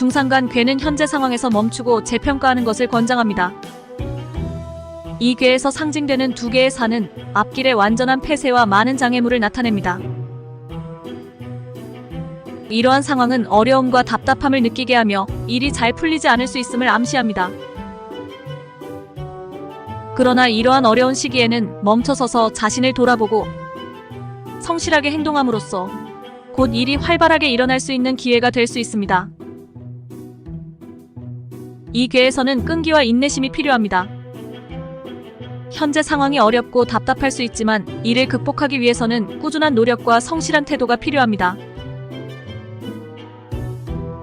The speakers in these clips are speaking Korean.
중상간 괴는 현재 상황에서 멈추고 재평가하는 것을 권장합니다. 이 괴에서 상징되는 두 개의 산은 앞길의 완전한 폐쇄와 많은 장애물을 나타냅니다. 이러한 상황은 어려움과 답답함을 느끼게 하며 일이 잘 풀리지 않을 수 있음을 암시합니다. 그러나 이러한 어려운 시기에는 멈춰서서 자신을 돌아보고 성실하게 행동함으로써 곧 일이 활발하게 일어날 수 있는 기회가 될 수 있습니다. 이 괴에서는 끈기와 인내심이 필요합니다. 현재 상황이 어렵고 답답할 수 있지만 이를 극복하기 위해서는 꾸준한 노력과 성실한 태도가 필요합니다.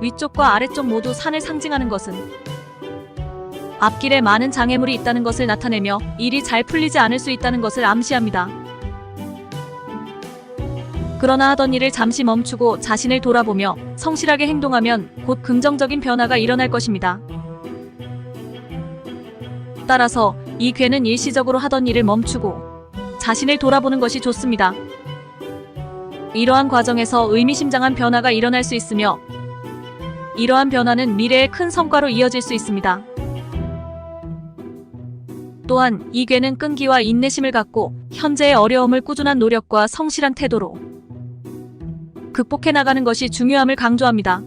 위쪽과 아래쪽 모두 산을 상징하는 것은 앞길에 많은 장애물이 있다는 것을 나타내며 일이 잘 풀리지 않을 수 있다는 것을 암시합니다. 그러나 하던 일을 잠시 멈추고 자신을 돌아보며 성실하게 행동하면 곧 긍정적인 변화가 일어날 것입니다. 따라서 이 괴는 일시적으로 하던 일을 멈추고 자신을 돌아보는 것이 좋습니다. 이러한 과정에서 의미심장한 변화가 일어날 수 있으며 이러한 변화는 미래의 큰 성과로 이어질 수 있습니다. 또한 이 괴는 끈기와 인내심을 갖고 현재의 어려움을 꾸준한 노력과 성실한 태도로 극복해 나가는 것이 중요함을 강조합니다.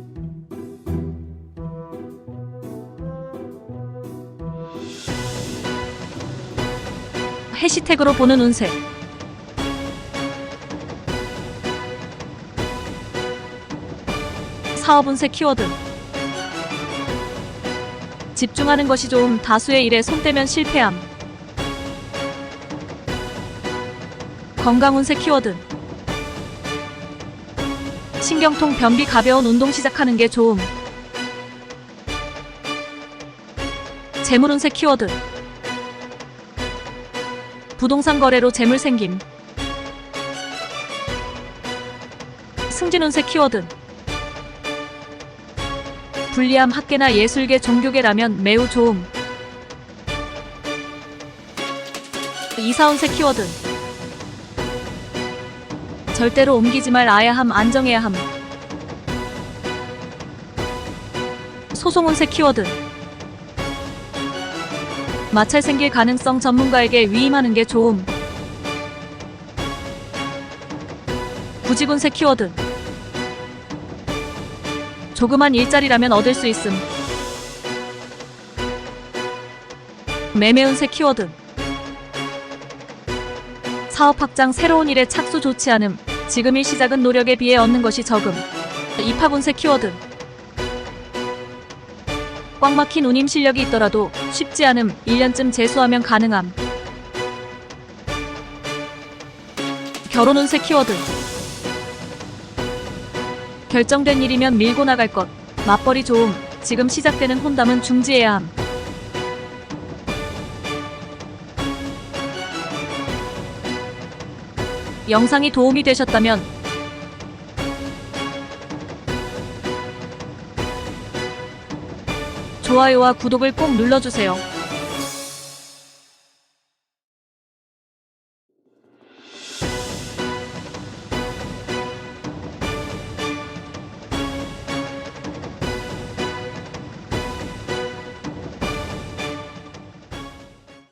해시태그로 보는 운세. 사업 운세 키워드. 집중하는 것이 좋음 다수의 일에 손대면 실패함. 건강 운세 키워드. 신경통 변비 가벼운 운동 시작하는 게 좋음. 재물 운세 키워드 부동산 거래로 재물 생김. 승진 운세 키워드 불리함 학계나 예술계 종교계라면 매우 좋음. 이사 운세 키워드 절대로 옮기지 말 아야 함 안정해야 함. 소송 운세 키워드 마찰 생길 가능성 전문가에게 위임하는 게 좋음. 구직운세 키워드. 조그만 일자리라면 얻을 수 있음. 매매운세 키워드. 사업 확장 새로운 일에 착수 좋지 않음. 지금 일 시작은 노력에 비해 얻는 것이 적음. 입학운세 키워드. 꽉 막힌 운임 실력이 있더라도 쉽지 않음 1년쯤 재수하면 가능함. 결혼 운세 키워드. 결정된 일이면 밀고 나갈 것. 맞벌이 좋음. 지금 시작되는 혼담은 중지해야 함. 영상이 도움이 되셨다면 좋아요와 구독을 꼭 눌러주세요.